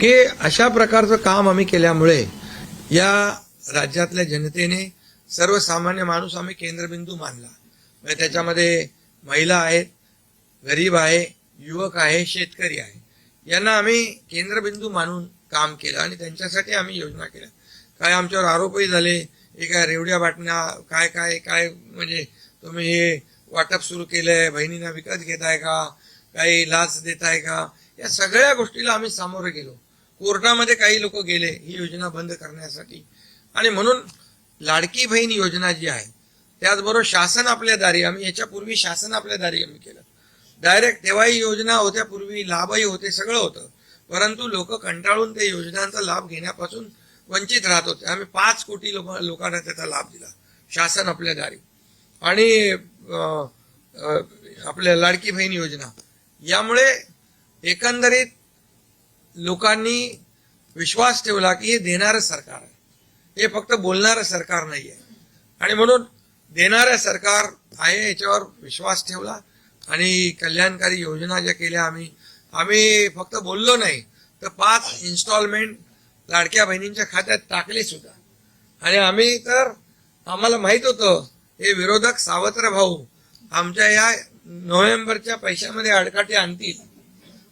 की अशा प्रकारचं काम आम्ही केल्यामुळे या राज्यातल्या जनतेने सर्वसामान्य माणूस आम्ही केंद्रबिंदू मानला. म्हणजे त्याच्यामध्ये महिला आहेत गरीब आहे युवक आहे शेतकरी आहे. यांना आम्ही केंद्रबिंदू मानून काम केलं आणि त्यांच्यासाठी आम्ही योजना केल्या. काय आमच्यावर आरोपही झाले हे काय रेवड्या बाटण्या काय काय काय म्हणजे तुम्ही हे वाटप सुरू केलंय बहिणींना विकत घेताय का काही लाच देताय का या सगळ्या गोष्टीला आम्ही सामोरे गेलो. कोर्टामध्ये काही लोक गेले ही योजना बंद करण्यासाठी. आणि म्हणून लाडकी बहीण योजना जी आहे त्याचबरोबर शासन आपल्या दारी आम्ही याच्यापूर्वी शासन आपल्या दारी आम्ही केलं. डायरेक्ट तेव्हाही योजना होत्या पूर्वी लाभही होते सगळं होतं. परंतु लोक कंटाळून त्या योजनांचा लाभ घेण्यापासून वंचित राहत होते. आम्ही पाच कोटी लोक लोकांना त्याचा लाभ दिला शासन आपल्या दारी. आणि आपल्या लाडकी बहीण योजना. यामुळे एकंदरीत लोकांनी विश्वास ठेवला की हे देणारं सरकार आहे. हे फक्त बोलणारं सरकार नाही आहे आणि म्हणून देणारं सरकार आहे याच्यावर विश्वास ठेवला आणि कल्याणकारी योजना ज्या केल्या आम्ही आम्ही फक्त बोललो नाही तर पाच इन्स्टॉलमेंट लाडक्या बहिणींच्या खात्यात टाकले सुद्धा. आणि आम्ही तर आम्हाला माहीत होतं हे विरोधक सावत्र भाऊ आमच्या या नोव्हेंबरच्या पैशामध्ये अडकाटे आणतील.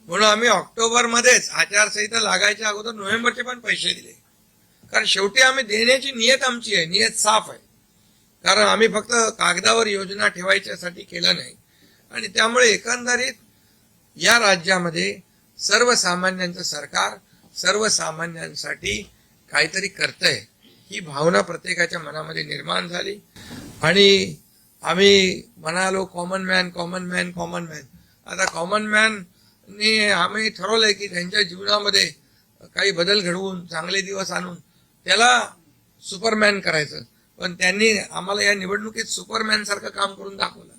म्हणून आम्ही ऑक्टोबरमध्येच आचारसंहिता लागायच्या अगोदर नोव्हेंबरचे पण पैसे दिले. कारण शेवटी आम्ही देण्याची नियत आमची आहे नियत साफ आहे. कारण आम्ही फक्त कागदावर योजना ठेवायच्यासाठी केलं नाही. आणि त्यामुळे एकंदरीत या राज्यामध्ये सर्वसामान्यांचं सरकार सर्वसामान्यांसाठी काहीतरी करतंय ही भावना प्रत्येकाच्या मनामध्ये निर्माण झाली. आणि आम्ही म्हणालो common man common man common man आता कॉमन मॅन ने आम्ही ठरवलंय की त्यांच्या जीवनामध्ये काही बदल घडवून चांगले दिवस आणून त्याला सुपरमॅन करायचं. पण त्यांनी आम्हाला या निवडणुकीत सुपरमॅन सारखं काम करून दाखवलं.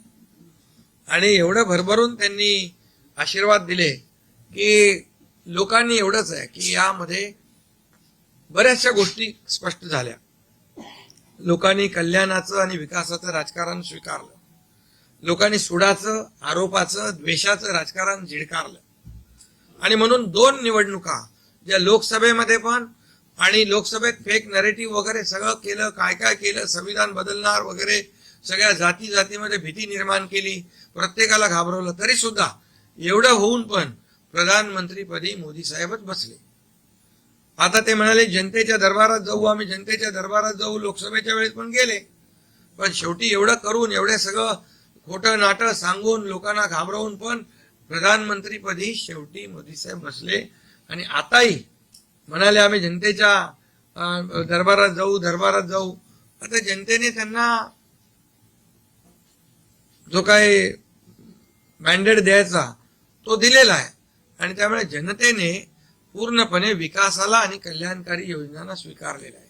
आणि एवढं भरभरून त्यांनी आशीर्वाद दिले की लोकांनी एवढंच आहे की यामध्ये बऱ्याचशा गोष्टी स्पष्ट झाल्या. लोकांनी कल्याणाचं आणि विकासाचं राजकारण स्वीकारलं. लोकांनी सुडाचं आरोपाचं द्वेषाचं राजकारण झिडकारलं. आणि म्हणून दोन निवडणुका ज्या लोकसभेमध्ये पण आणि लोकसभेत फेक नरेटिव्ह वगैरे सगळं केलं काय काय केलं संविधान बदलणार वगैरे सगळ्या जाती जातीमध्ये भीती निर्माण केली प्रत्येकाला घाबरवलं तरी सुद्धा एवढं होऊन पण प्रधानमंत्रीपदी मोदी साहेबच बसले. आता ते म्हणाले जनतेच्या दरबारात जाऊ आम्ही जनतेच्या दरबारात जाऊ लोकसभेच्या वेळेस पण गेले. पण शेवटी एवढं करून एवढं सगळं खोटं नाटं सांगून लोकांना घाबरवून पण प्रधानमंत्रीपदी शेवटी मोदी साहेब बसले. आणि आताही म्हणाले आम्ही जनतेच्या दरबारात जाऊ दरबारात जाऊ. आता जनतेने त्यांना जो काही मॅन्डेट द्यायचा तो दिलेला आहे. आणि त्यामुळे जनतेने पूर्णपणे विकासाला आणि कल्याणकारी योजनांना स्वीकारलेला आहे.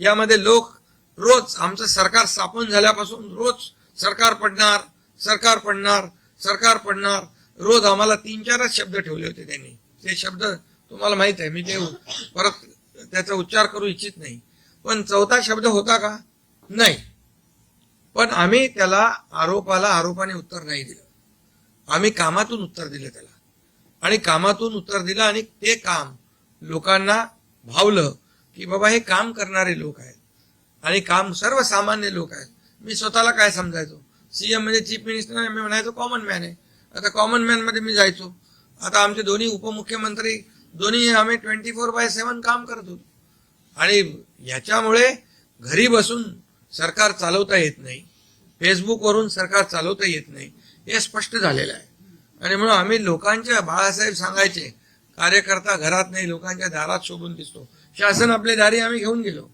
यामध्ये लोक रोज आमचं सरकार स्थापन झाल्यापासून रोज सरकार पडणार सरकार पडणार सरकार पडणार. रोज आम्हाला तीन चारच शब्द ठेवले होते त्यांनी. ते शब्द तुम्हाला माहीत आहे मी ते परत त्याचा उच्चार करू इच्छित नाही. पण चौथा शब्द होता का? नाही. पण आम्ही त्याला आरोपाला आरोपाने उत्तर नाही दिलं. आम्ही कामातून उत्तर दिलं त्याला. आणि कामातून उत्तर दिलं आणि ते काम लोकांना भावलं की बाबा हे काम करणारे लोक आहेत. आणि काम सर्वसामान्य लोक आहेत. मी स्वतःला काय समजायचो? सीएम म्हणजे चीफ मिनिस्टर मी म्हणायचो कॉमन मॅन आहे. आता कॉमन मॅनमध्ये मी जायचो. आता आमचे दोन्ही उपमुख्यमंत्री दोन्ही आम्ही ट्वेंटी फोर बाय सेव्हन काम करत होतो. आणि याच्यामुळे घरी बसून सरकार चालवता येत नाही. फेसबुकवरून सरकार चालवता येत नाही. हे स्पष्ट झालेलं आहे. आणि म्हणून आम्ही लोकांच्या बाळासाहेब सांगायचे कार्यकर्ता घरात नाही लोकांच्या दारात शोभून दिसतो. शासन आपल्या दारी आम्ही घेऊन गेलो.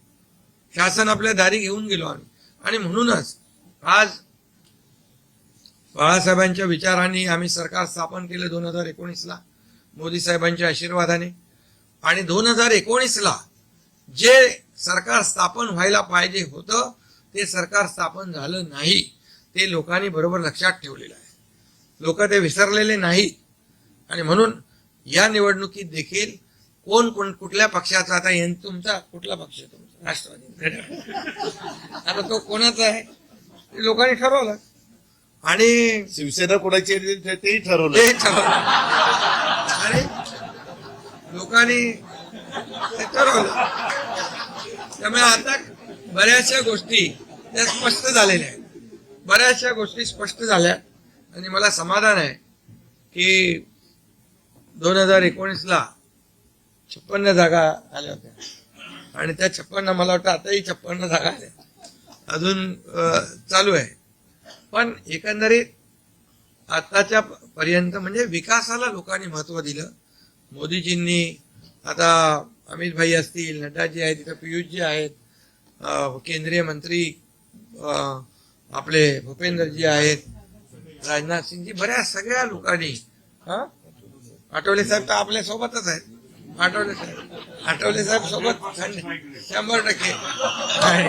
शासन आपल्या दारी घेऊन गेलो आम्ही. आणि म्हणूनच आज बाळासाहेबांच्या विचारांनी आम्ही सरकार स्थापन केलं दोन हजार एकोणीसला मोदी साहेबांच्या आशीर्वादाने. आणि दोन हजार एकोणीसला जे सरकार स्थापन व्हायला पाहिजे होतं ते सरकार स्थापन झालं नाही. ते लोकांनी बरोबर लक्षात ठेवलेलं आहे. लोक ते विसरलेले नाहीत. आणि म्हणून या निवडणुकीत देखील कोण कोण कुठल्या पक्षाचा आता यां- तुमचा कुठला पक्ष तुमचा? राष्ट्रवादी. आता तो कोणाचा आहे? ते लोकांनी ठरवलं. आणि शिवसेना कोणाची आहे ते- ठरवलं. ते ठरवलं. आणि लोकांनी ठरवलं. त्यामुळे आता बऱ्याचशा गोष्टी त्या स्पष्ट झालेल्या आहेत. बऱ्याचशा गोष्टी स्पष्ट झाल्या आणि मला समाधान आहे की दोन हजार एकोणीसला छप्पन्न जागा आल्या होत्या. आणि त्या छप्पन्न मला वाटतं आताही छप्पन्न जागा आल्या. अजून चालू आहे. पण एकंदरीत आताच्या पर्यंत म्हणजे विकासाला लोकांनी महत्त्व दिलं. मोदीजींनी आता अमित भाई असतील नड्डाजी आहेत तिथं पियुषजी आहेत केंद्रीय मंत्री आपले भूपेंद्रजी आहेत राजनाथ सिंगजी बऱ्याच सगळ्या लोकांनी हा? आठवले साहेब तर आपल्या सोबतच आहेत. आठवले साहेब. आठवले साहेब सोबत शंभर टक्के. आहे.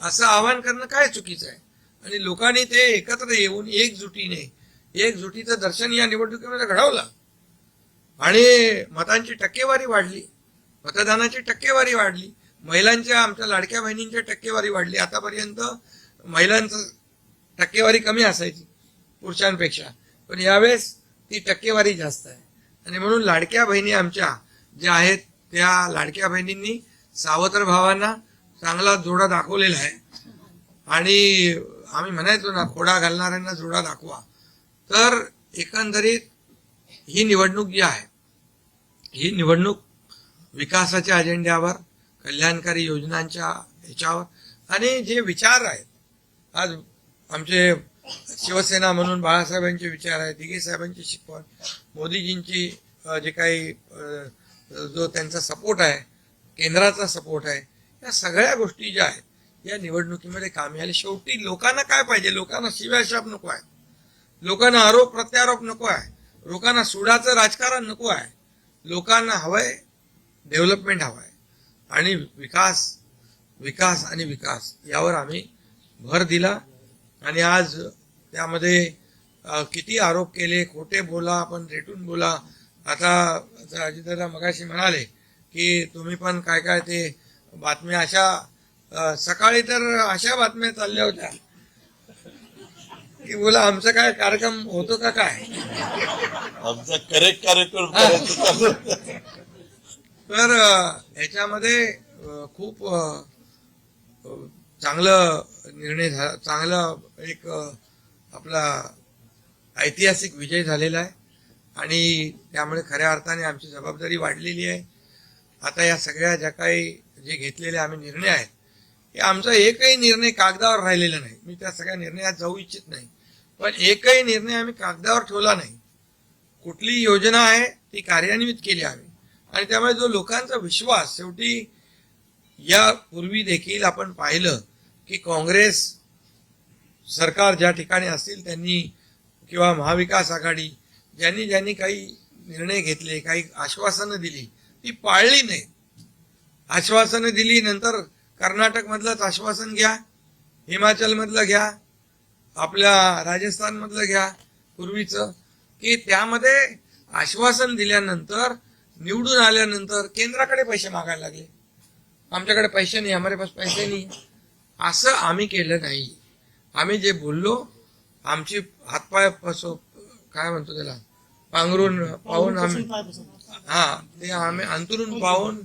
असं आवाहन करणं काय चुकीचं आहे? आणि लोकांनी ते एकत्र येऊन एकजुटीने एकजुटीचं दर्शन या निवडणुकीमध्ये घडवलं. आणि मतांची टक्केवारी वाढली मतदानाची टक्केवारी वाढली महिलांच्या आमच्या लाडक्या बहिणींची टक्केवारी वाढली. आतापर्यंत महिलांचं टक्केवारी कमी असायची पुरुषांपेक्षा. पण यावेळेस ती टक्केवारी जास्त आहे. आणि म्हणून लाडक्या बहिणी आमच्या ज्या आहेत त्या लाडक्या बहिणींनी सावत्र भावांना चांगला जोडा दाखवलेला आहे. आणि आम्ही म्हणायचो ना खोडा घालणाऱ्यांना जोडा दाखवा. तर एकंदरीत ही निवडणूक जी आहे ही निवडणूक विकासाच्या अजेंड्यावर कल्याणकारी योजनांच्या ह्याच्यावर आणि जे विचार आहेत आज आमचे शिवसेना म्हणून बाळासाहेबांचे विचार आहेत दिघे साहेबांची शिकवण मोदीजींची जे काही जो त्यांचा सपोर्ट आहे केंद्राचा सपोर्ट आहे या सगळ्या गोष्टी ज्या आहेत या निवडणुकीमध्ये कामी आले. शेवटी लोकांना काय पाहिजे? लोकांना शिव्याशाप नको आहे. लोकांना आरोप प्रत्यारोप नको आहे. लोकांना सुडाचं राजकारण नको आहे. लोकांना हवंय डेव्हलपमेंट हवंय. आणि विकास विकास आणि विकास यावर आम्ही भर दिला. आणि आज त्यामध्ये किती आरोप केले खोटे बोला आपण रेटून बोला. आता आता अजितदादा मगाशी म्हणाले की तुम्ही पण काय काय ते बातम्या अशा सकाळी तर अशा बातम्या चालल्या होत्या. की बोला आमचा काय कार्यक्रम होतो का काय? आमचा करेक्ट कार्यक्रम. तर याच्यामध्ये खूप चांगलं निर्णय झाला चांगला एक आपला ऐतिहासिक विजय झालेला आहे. आणि त्यामुळे खऱ्या अर्थाने आमची जबाबदारी वाढलेली आहे. आता या सगळ्या ज्या काही जे घेतलेले आम्ही निर्णय आहेत हे आमचा एकही निर्णय कागदावर राहिलेला नाही. मी त्या सगळ्या निर्णयात जाऊ इच्छित नाही. पण एकही निर्णय आम्ही कागदावर ठेवला नाही. कुठली योजना आहे ती कार्यान्वित केली आम्ही. आणि त्यामुळे जो लोकांचा विश्वास शेवटी यापूर्वी देखील आपण पाहिलं की काँग्रेस सरकार ज्या ठिकाणी असतील त्यांनी किंवा महाविकास आघाडी ज्यांनी ज्यांनी काही निर्णय घेतले काही आश्वासनं दिली ती पाळली नाही आश्वासनं दिली नंतर कर्नाटक मधलंच आश्वासन घ्या हिमाचल मधलं घ्या आपल्या राजस्थान मधलं घ्या पूर्वीचं की त्यामध्ये आश्वासन दिल्यानंतर निवडून आल्यानंतर केंद्राकडे पैसे मागायला लागले. आमच्याकडे पैसे नाही हमारे पास पैसे नाही. असं आम्ही केलं नाही. आम्ही जे बोललो आमची हातपाय पसो काय म्हणतो त्याला? पांघरून पाहून आम्ही हा ते आम्ही अंतरून पाहून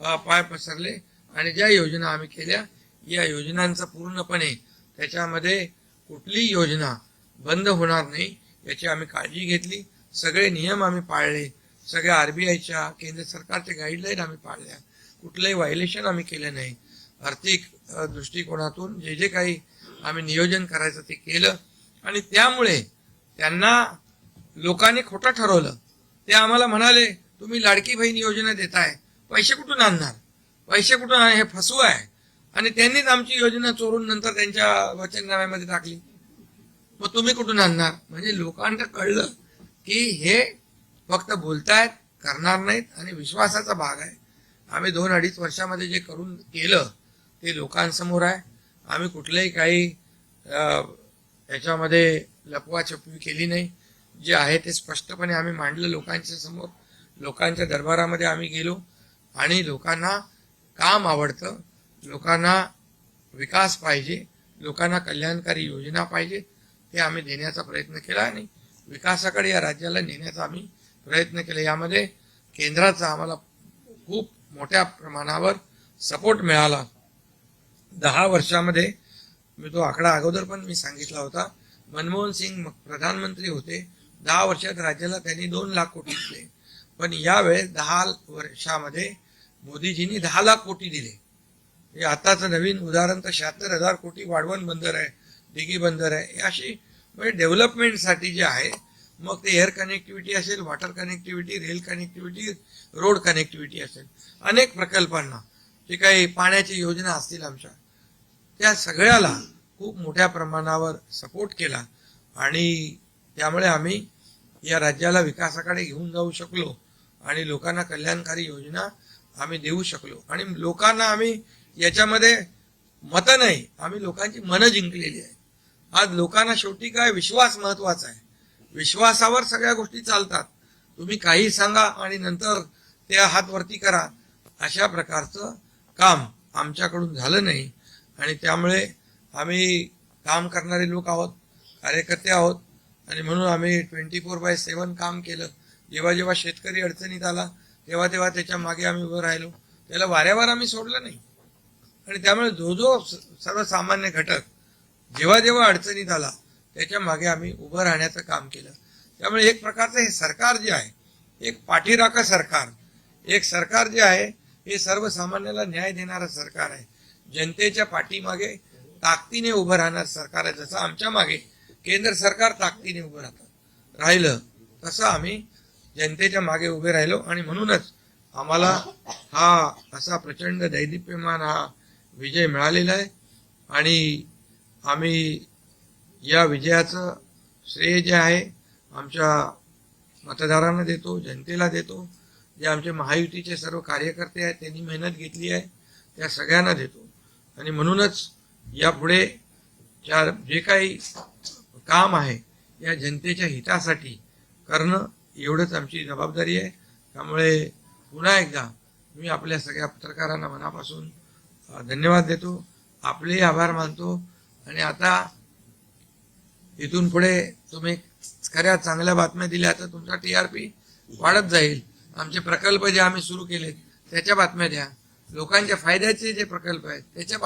पाय पसरले आणि ज्या योजना आम्ही केल्या या योजनांचा पूर्णपणे त्याच्यामध्ये कुठलीही योजना बंद होणार नाही याची आम्ही काळजी घेतली. सगळे नियम आम्ही पाळले. सगळ्या आर बी आयच्या केंद्र सरकारच्या गाईडलाईन आम्ही पाळल्या. कुठलंही व्हायलेशन आम्ही केलं नाही. आर्थिक दृष्टिकोनातून जे जे काही आम्ही नियोजन करायचं ते केलं. आणि त्यामुळे त्यांना लोकांनी खोटं ठरवलं. ते आम्हाला म्हणाले तुम्ही लाडकी बहीण योजना देताय. पैसे कुठून आणणार? पैसे कुठून आण- हे फसवू आहे. आणि त्यांनीच आमची योजना चोरून नंतर त्यांच्या वचननाम्यामध्ये टाकली. मग तुम्ही कुठून आणणार? म्हणजे लोकांना कळलं की हे फक्त बोलतायत करणार नाहीत आणि विश्वासाचा भाग आहे. आम्ही दोन अडीच वर्षामध्ये जे करून केलं ते लोकांसमोर आहे. आम्ही कुठलंही काही अ, याच्यामध्ये लपवाछपवी केली नाही. जे आहे ते स्पष्टपणे आम्ही मांडलं लोकांच्या समोर. लोकांच्या दरबारामध्ये आम्ही गेलो. आणि लोकांना काम आवडतं लोकांना विकास पाहिजे लोकांना कल्याणकारी योजना पाहिजे ते आम्ही देण्याचा प्रयत्न केला आणि विकासाकडे या राज्याला नेण्याचा आम्ही प्रयत्न केला. यामध्ये केंद्राचा आम्हाला खूप मोठ्या प्रमाणावर सपोर्ट मिळाला. दहा वर्षामध्ये मी तो आकडा अगोदर पण मी सांगितला होता. मनमोहन सिंग प्रधानमंत्री होते. दहा वर्षात राज्याला त्यांनी दोन लाख कोटी दिले. पण यावेळेस दहा वर्षामध्ये मोदीजींनी दहा लाख कोटी दिले. हे आताचं नवीन उदाहरण तर शहात्तर हजार कोटी वाढवण बंदर आहे दिघी बंदर आहे. अशी म्हणजे डेव्हलपमेंटसाठी जे आहे मग ते एअर कनेक्टिव्हिटी असेल water connectivity rail connectivity road connectivity असेल. अनेक प्रकल्पांना जे काही पाण्याची योजना असतील आमच्या त्या सगळ्याला खूप मोठ्या प्रमाणावर सपोर्ट केला. आणि त्यामुळे आम्ही या राज्याला विकासाकडे घेऊन जाऊ शकलो. आणि लोकांना कल्याणकारी योजना आम्ही देऊ शकलो. आणि लोकांना आम्ही याच्यामध्ये मतं नाही. आम्ही लोकांची मनं जिंकलेली आहे आज लोकांना शेवटी काय विश्वास महत्त्वाचा आहे? विश्वासावर सगळ्या गोष्टी चालतात. तुम्ही काही सांगा आणि नंतर ते हात वरती करा. अशा प्रकारचं काम आमच्याकडून झालं नाही. आणि त्यामुळे आम्ही काम करणारे लोक आहोत कार्यकर्ते आहोत. आणि म्हणून आम्ही ट्वेंटी फोर बाय सेवन काम केलं. जेव्हा जेव्हा शेतकरी अडचणीत आला तेव्हा तेव्हा त्याच्यामागे आम्ही उभं राहिलो. त्याला वाऱ्यावर आम्ही सोडलं नाही. आणि त्यामुळे जो जो स- सर्वसामान्य घटक जेव्हा जेव्हा अडचणीत आला त्याच्यामागे आम्ही उभं राहण्याचं काम केलं. त्यामुळे एक प्रकारचं हे सरकार जे आहे एक पाठीराखा सरकार एक सरकार जे आहे हे सर्वसामान्याला न्याय देणारं सरकार आहे. जनतेच्या पाठीमागे ताकदीने उभं राहणार सरकार आहे. जसं आमच्या मागे केंद्र सरकार ताकदीने उभं राहतं राहिलं तसं आम्ही जनतेच्या मागे उभे राहिलो आणि म्हणूनच आम्हाला हा असा प्रचंड दैदिप्यमान हा विजय मिळालेला आहे. आणि आम्ही या विजयाचं श्रेय जे आहे आमच्या मतदारांना देतो जनतेला देतो. जे आमचे महायुतीचे सर्व कार्यकर्ते आहेत त्यांनी मेहनत घेतली आहे त्या सगळ्यांना देतो. आणि म्हणूनच यापुढे ज्या जे काही काम आहे या जनतेच्या हितासाठी करणं एवढंच आमची जबाबदारी आहे. त्यामुळे पुन्हा एकदा मी आपल्या सगळ्या पत्रकारांना मनापासून धन्यवाद देतो. आपलेही आभार मानतो. आणि आता इथून पुढे तुम्ही खऱ्या चांगल्या बातम्या दिल्या तर तुमचा टी आर पी वाढत जाईल. आमचे प्रकल्प जे आम्ही सुरू केले त्याच्या बातम्या द्या. लोकांच्या फायद्याचे जे प्रकल्प आहेत त्याच्या